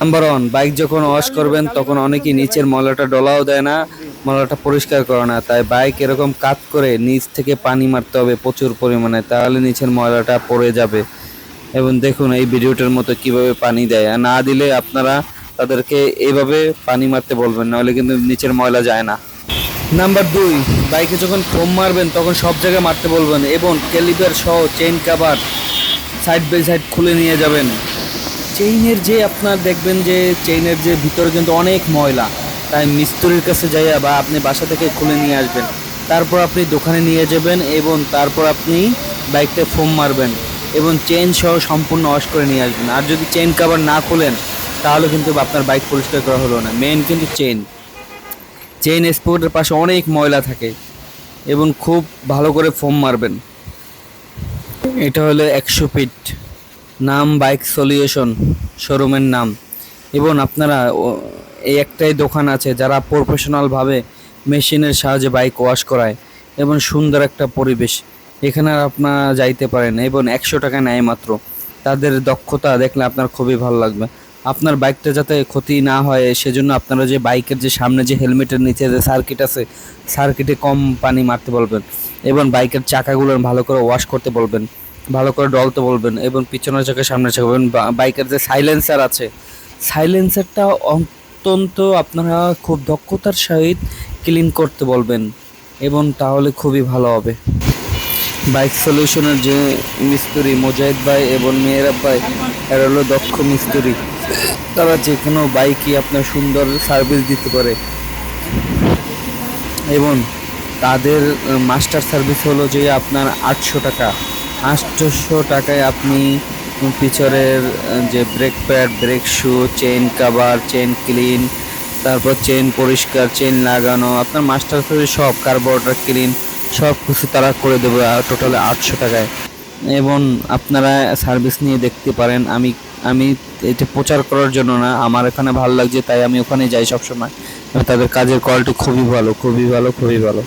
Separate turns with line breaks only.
Number one bike যখন wash করবেন, তখন অনেকেই নিচের ময়লাটা ডলাও দেয় না, ময়লাটা পরিষ্কার করে না। তাই বাইক এরকম কাত করে নিচ থেকে পানি মারতে হবে প্রচুর পরিমাণে, তাহলে নিচের ময়লাটা পড়ে যাবে। এবং দেখুন, এই ভিডিওটার মতো কীভাবে পানি দেয়। আর না দিলে আপনারা তাদেরকে এইভাবে পানি মারতে বলবেন, নাহলে কিন্তু নিচের ময়লা যায় না। নাম্বার দুই বাইকে যখন ফোম মারবেন, তখন সব জায়গায় মারতে বলবেন এবং ক্যালিপার সহ chain cover side by side খুলে নিয়ে যাবেন। চেইনের যে আপনার দেখবেন যে চেইনের যে ভিতরে কিন্তু অনেক ময়লা। তাই মিস্ত্রির কাছে যাইয়া বা আপনি বাসা থেকে খুলে নিয়ে আসবেন। তারপর আপনি দোকানে নিয়ে যাবেন এবং তারপর আপনি বাইকটা ফোম মারবেন এবং চেইন সহ সম্পূর্ণ ওয়াশ করে নিয়ে আসবেন। আর যদি চেইন কাভার না খোলেন, তাহলে কিন্তু আপনার বাইক পরিষ্কার করা হলো না। মেন কিন্তু চেইন চেইন স্পোর্টের পাশে অনেক ময়লা থাকে এবং খুব ভালো করে ফোম মারবেন। এটা হলো একশো ফিট নাম বাইক সলিউশন, শোরুমের নাম। এবং আপনারা এই একটাই দোকান আছে যারা প্রফেশনালভাবে মেশিনের সাহায্যে বাইক ওয়াশ করায় এবং সুন্দর একটা পরিবেশ। এখানে আপনারা যাইতে পারেন। এবং একশো টাকা নেয় মাত্র। তাদের দক্ষতা দেখলে আপনার খুবই ভালো লাগবে। আপনার বাইকটা যাতে ক্ষতি না হয়, সেজন্য আপনারা যে বাইকের যে সামনে যে হেলমেটের নিচে যে সার্কিট আছে সার্কিটে কম পানি মারতে বলবেন। এবং বাইকের চাকাগুলো ভালো করে ওয়াশ করতে বলবেন। ভালো করে ডলতে বলবেন এবং পিছনের চোখে সামনের চাকা বলবেন। বাইকের যে সাইলেন্সার আছে সাইলেন্সারটা অত্যন্ত আপনারা খুব দক্ষতার সহিত ক্লিন করতে বলবেন এবং তাহলে খুবই ভালো হবে। বাইক সলিউশনের যে মিস্ত্রি মোজাহিদ ভাই এবং মেয়েরা ভাই, এরা হলো দক্ষ মিস্ত্রি। তারা যে কোনো বাইকই আপনার সুন্দর সার্ভিস দিতে পারে। এবং তাদের মাস্টার সার্ভিস হলো যে আপনার আটশো টাকা। আটশোশো টাকায় আপনি পিছনের যে brake pad brake shoe chain cover chain clean তারপর চেন পরিষ্কার চেন লাগানো, আপনার মাস্টার সব কার্বোরেটর ক্লিন সব কিছু তারা করে দেবে টোটালে আটশো টাকায়। এবং আপনারা সার্ভিস নিয়ে দেখতে পারেন, আমি আমি এটা প্রচার করার জন্য না, আমার এখানে ভালো লাগছে, তাই আমি ওখানে যাই সবসময়। তাদের কাজের কোয়ালিটি খুবই ভালো খুবই ভালো খুবই ভালো।